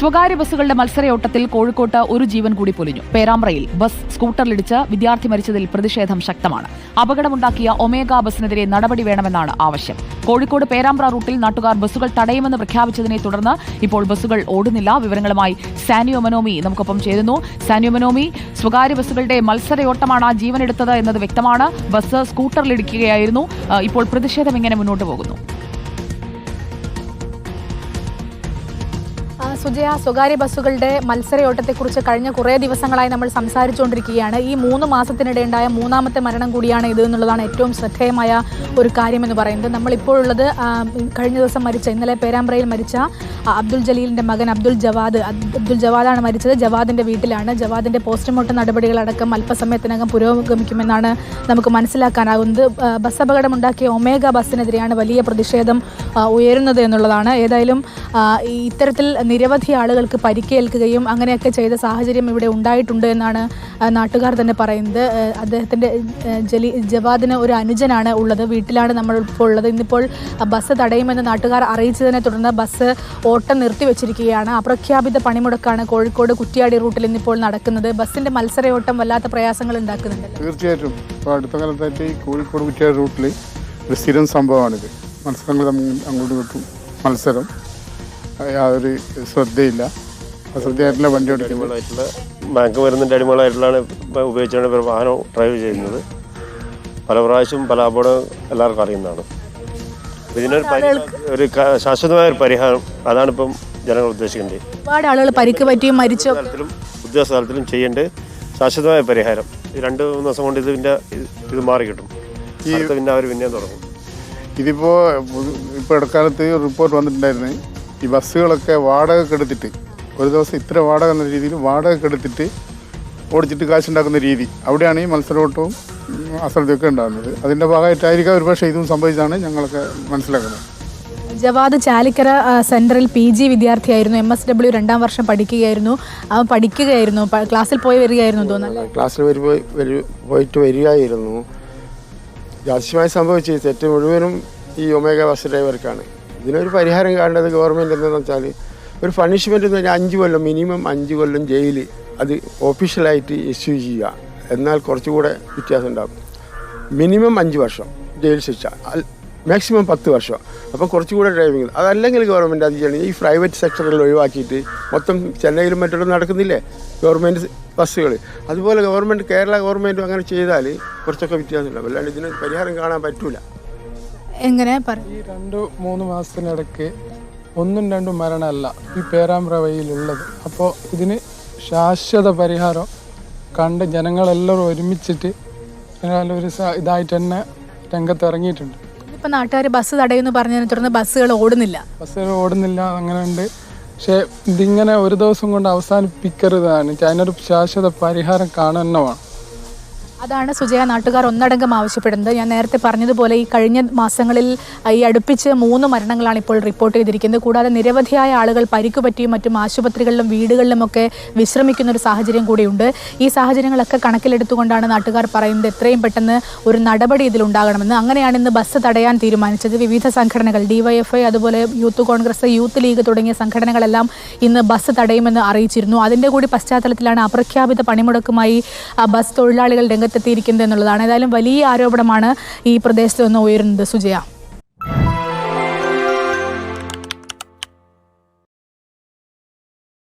സ്വകാര്യ ബസ്സുകളുടെ മത്സരയോട്ടത്തിൽ കോഴിക്കോട്ട് ഒരു ജീവൻ കൂടി പൊലിഞ്ഞു. പേരാമ്പ്രയിൽ ബസ് സ്കൂട്ടറിലിടിച്ച് വിദ്യാർത്ഥി മരിച്ചതിൽ പ്രതിഷേധം ശക്തമാണ്. അപകടമുണ്ടാക്കിയ ഒമേഗ ബസ്സിനെതിരെ നടപടി വേണമെന്നാണ് ആവശ്യം. കോഴിക്കോട് പേരാമ്പ്ര റൂട്ടിൽ നാട്ടുകാർ ബസ്സുകൾ തടയുമെന്ന് പ്രഖ്യാപിച്ചതിനെ തുടർന്ന് ഇപ്പോൾ ബസ്സുകൾ ഓടുന്നില്ല. വിവരങ്ങളുമായി സാനിയോ മനോമി നമുക്കൊപ്പം ചേരുന്നു. സാനിയോ മനോമി സ്വകാര്യ ബസ്സുകളുടെ മത്സരയോട്ടമാണ് ജീവനെടുത്തത് എന്നത് വ്യക്തമാണ്. ബസ് സ്കൂട്ടറിലിടിക്കുകയായിരുന്നു. ഇപ്പോൾ പ്രതിഷേധം എങ്ങനെ മുന്നോട്ട് പോകുന്നു? സുജയ സ്വകാര്യ ബസ്സുകളുടെ മത്സരയോട്ടത്തെക്കുറിച്ച് കഴിഞ്ഞ കുറേ ദിവസങ്ങളായി നമ്മൾ സംസാരിച്ചുകൊണ്ടിരിക്കുകയാണ്. ഈ മൂന്ന് മാസത്തിനിടെ ഉണ്ടായ മൂന്നാമത്തെ മരണം കൂടിയാണ് ഇത് എന്നുള്ളതാണ് ഏറ്റവും ശ്രദ്ധേയമായ ഒരു കാര്യമെന്ന് പറയുന്നത്. നമ്മളിപ്പോഴുള്ളത് കഴിഞ്ഞ ദിവസം മരിച്ച ഇന്നലെ പേരാമ്പ്രയിൽ മരിച്ച അബ്ദുൽ ജലീലിന്റെ മകൻ അബ്ദുൽ ജവാദ്. അബ്- അബ്ദുൽ ജവാദാണ് മരിച്ചത്. ജവാദിന്റെ വീട്ടിലാണ്. ജവാദിന്റെ പോസ്റ്റ്മോർട്ടം നടപടികളടക്കം അല്പസമയത്തിനകം പുരോഗമിക്കുമെന്നാണ് നമുക്ക് മനസ്സിലാക്കാനാകുന്നത്. ബസ് അപകടമുണ്ടാക്കിയ ഒമേഗ ബസ്സിനെതിരെയാണ് വലിയ പ്രതിഷേധം ഉയരുന്നത് എന്നുള്ളതാണ്. ഏതായാലും ഇത്തരത്തിൽ നിരവധി ആളുകൾക്ക് പരിക്കേൽക്കുകയും അങ്ങനെയൊക്കെ ചെയ്ത സാഹചര്യം ഇവിടെ ഉണ്ടായിട്ടുണ്ട് എന്നാണ് നാട്ടുകാർ തന്നെ പറയുന്നത്. അദ്ദേഹത്തിന്റെ ജലി ജവാദിന് ഒരു അനുജനാണ് ഉള്ളത്. വീട്ടിലാണ് നമ്മൾ ഇപ്പോൾ ഉള്ളത്. ഇന്നിപ്പോൾ ബസ് തടയുമെന്ന് നാട്ടുകാർ അറിയിച്ചതിനെ തുടർന്ന് ബസ് ഓട്ടം നിർത്തിവെച്ചിരിക്കുകയാണ് അപ്രഖ്യാപിത പണിമുടക്കാണ് കോഴിക്കോട് കുറ്റിയാടി റൂട്ടിൽ ഇന്നിപ്പോൾ നടക്കുന്നത്. ബസ്സിന്റെ മത്സരയോട്ടം വല്ലാത്ത പ്രയാസങ്ങൾ ഉണ്ടാക്കുന്നുണ്ട് തീർച്ചയായിട്ടും. ഇപ്പോൾ അടുത്ത കാലത്തായിട്ട് ഈ കോഴിക്കോട് കുറ്റിയാടി റൂട്ടിൽ ഒരു സ്ഥിരം സംഭവമാണിത്. മത്സരങ്ങൾ അങ്ങോട്ടും മത്സരം. യാതൊരു ശ്രദ്ധയില്ല. അശ്രദ്ധയായിട്ടുള്ള വണ്ടി ഓടിക്കുന്നത് അടിമകളായിട്ടുള്ള ബാങ്ക് വരുന്നതിന്റെ അടിമകളായിട്ടുള്ളതാണ് ഇപ്പം ഉപയോഗിച്ചാണ് ഇവർ വാഹനം ഡ്രൈവ് ചെയ്യുന്നത്. പല പ്രാവശ്യം പല അപകടം എല്ലാവർക്കും അറിയുന്നതാണ്. ഇതിനൊരു പരി- ഒരു ക- ശാശ്വതമായ ഒരു പരിഹാരം അതാണ് ഇപ്പം ജനങ്ങൾ ഉദ്ദേശിക്കേണ്ടത്. ഒരുപാട് ആളുകൾ പരിക്ക് പറ്റിയും മരിച്ചോ. തലത്തിലും ഉദ്യോഗസ്ഥ തലത്തിലും ചെയ്യേണ്ട ശാശ്വതമായ പരിഹാരം. ഈ രണ്ട് മൂന്ന് ദിവസം കൊണ്ട് ഇതിന്റെ ഇത് മാറി കിട്ടും. അടുത്ത പിന്നെ അവർ പിന്നെയും തുടങ്ങും. ഇതിപ്പോൾ ഇപ്പോൾ ഇടക്കാലത്ത് റിപ്പോർട്ട് വന്നിട്ടുണ്ടായിരുന്നു. ഈ ബസ്സുകളൊക്കെ വാടകയ്ക്ക് എടുത്തിട്ട് ഒരു ദിവസം ഇത്ര വാടക എന്ന രീതിയിൽ വാടകയ്ക്ക് എടുത്തിട്ട് ഓടിച്ചിട്ട് കാശുണ്ടാക്കുന്ന രീതി. അവിടെയാണ് ഈ മത്സരോട്ടവും അശ്രദ്ധയൊക്കെ ഉണ്ടാകുന്നത്. അതിന്റെ ഭാഗമായിട്ടായിരിക്കാം ഒരുപക്ഷെ ഇതും സംഭവിച്ചാണ് ഞങ്ങളൊക്കെ മനസ്സിലാക്കുന്നത്. ജവാദ് ചാലിക്കര സെന്ററിൽ പി ജി വിദ്യാർത്ഥിയായിരുന്നു. എം എസ് ഡബ്ല്യു രണ്ടാം വർഷം പഠിക്കുകയായിരുന്നു. അവൻ പഠിക്കുകയായിരുന്നു. ക്ലാസ്സിൽ പോയി വരികയായിരുന്നു തോന്നുന്നു ക്ലാസ്സിൽ പോയിട്ട് വരികയായിരുന്നു. രാജ്യമായി സംഭവിച്ച ഈ തെറ്റ് മുഴുവനും ഈ ഒമേഗ ബസ് ഡ്രൈവർക്കാണ്. ഇതിനൊരു പരിഹാരം കാണേണ്ടത് ഗവൺമെന്റ് എന്താണെന്ന് വെച്ചാൽ ഒരു പണിഷ്മെന്റ് എന്ന് പറഞ്ഞാൽ അഞ്ച് കൊല്ലം മിനിമം അഞ്ച് കൊല്ലം ജയിൽ അത് ഒഫീഷ്യലായിട്ട് ഇഷ്യൂ ചെയ്യുക. എന്നാൽ കുറച്ചുകൂടെ വ്യത്യാസം ഉണ്ടാകും മിനിമം അഞ്ച് വർഷം ജയിൽ ശിക്ഷ മാക്സിമം പത്ത് വർഷം. അപ്പം കുറച്ചുകൂടെ ഡ്രൈവിംഗ് അതല്ലെങ്കിൽ ഗവൺമെന്റ് അത് ചെയ്യണം. ഈ പ്രൈവറ്റ് സെക്ടറിൽ ഒഴിവാക്കിയിട്ട് മൊത്തം ചെന്നൈയിലും മറ്റുള്ള നടക്കുന്നില്ലേ? ഗവൺമെന്റ് ബസ്സുകൾ അതുപോലെ ഗവൺമെന്റ് കേരള ഗവൺമെന്റും അങ്ങനെ ചെയ്താൽ കുറച്ചൊക്കെ വ്യത്യാസം ഉണ്ടാകും അല്ലാണ്ട് ഇതിന് പരിഹാരം കാണാൻ പറ്റൂല. എങ്ങനെ ഈ രണ്ട് മൂന്ന് മാസത്തിനിടയ്ക്ക് ഒന്നും രണ്ടും മരണമല്ല ഈ പേരാമ്പ്ര വഴിയിലുള്ളത് അപ്പോൾ ഇതിന് ശാശ്വത പരിഹാരം കണ്ട് ജനങ്ങളെല്ലാവരും ഒരുമിച്ചിട്ട് ഒരു ഇതായിട്ട് തന്നെ രംഗത്ത് ഇറങ്ങിയിട്ടുണ്ട് ഇപ്പം നാട്ടുകാർ ബസ് തടയുമെന്ന് പറഞ്ഞതിനെ തുടർന്ന് ബസ്സുകൾ ഓടുന്നില്ല. ബസ്സുകൾ ഓടുന്നില്ല അങ്ങനെ ഉണ്ട് പക്ഷേ ഇതിങ്ങനെ ഒരു ദിവസം കൊണ്ട് അവസാനിപ്പിക്കരുതാണ്. അതിനൊരു ശാശ്വത പരിഹാരം കാണുന്നതാണ്. അതാണ് സുജയ നാട്ടുകാർ ഒന്നടങ്കം ആവശ്യപ്പെടുന്നത്. ഞാൻ നേരത്തെ പറഞ്ഞതുപോലെ ഈ കഴിഞ്ഞ മാസങ്ങളിൽ ഈ അടുപ്പിച്ച് മൂന്ന് മരണങ്ങളാണ് ഇപ്പോൾ റിപ്പോർട്ട് ചെയ്തിരിക്കുന്നത്. കൂടാതെ നിരവധിയായ ആളുകൾ പരിക്കുപറ്റിയും മറ്റും ആശുപത്രികളിലും വീടുകളിലുമൊക്കെ വിശ്രമിക്കുന്ന ഒരു സാഹചര്യം കൂടിയുണ്ട്. ഈ സാഹചര്യങ്ങളൊക്കെ കണക്കിലെടുത്തുകൊണ്ടാണ് നാട്ടുകാർ പറയുന്നത് എത്രയും പെട്ടെന്ന് ഒരു നടപടി ഇതിലുണ്ടാകണമെന്ന് അങ്ങനെയാണ് ഇന്ന് ബസ് തടയാൻ തീരുമാനിച്ചത്. വിവിധ സംഘടനകൾ ഡിവൈഎഫ്ഐ അതുപോലെ യൂത്ത് കോൺഗ്രസ് യൂത്ത് ലീഗ് തുടങ്ങിയ സംഘടനകളെല്ലാം ഇന്ന് ബസ് തടയുമെന്ന് അറിയിച്ചിരുന്നു. അതിന്റെ കൂടി പശ്ചാത്തലത്തിലാണ് അപ്രഖ്യാപിത പണിമുടക്കുമായി ബസ് തൊഴിലാളികൾ രംഗത്തെത്തിയിരിക്കുന്നത് എന്നുള്ളതാണ്. ഏതായാലും വലിയ ആരോപണമാണ് ഈ പ്രദേശത്ത് നിന്ന് ഉയരുന്നത്. സുജയ.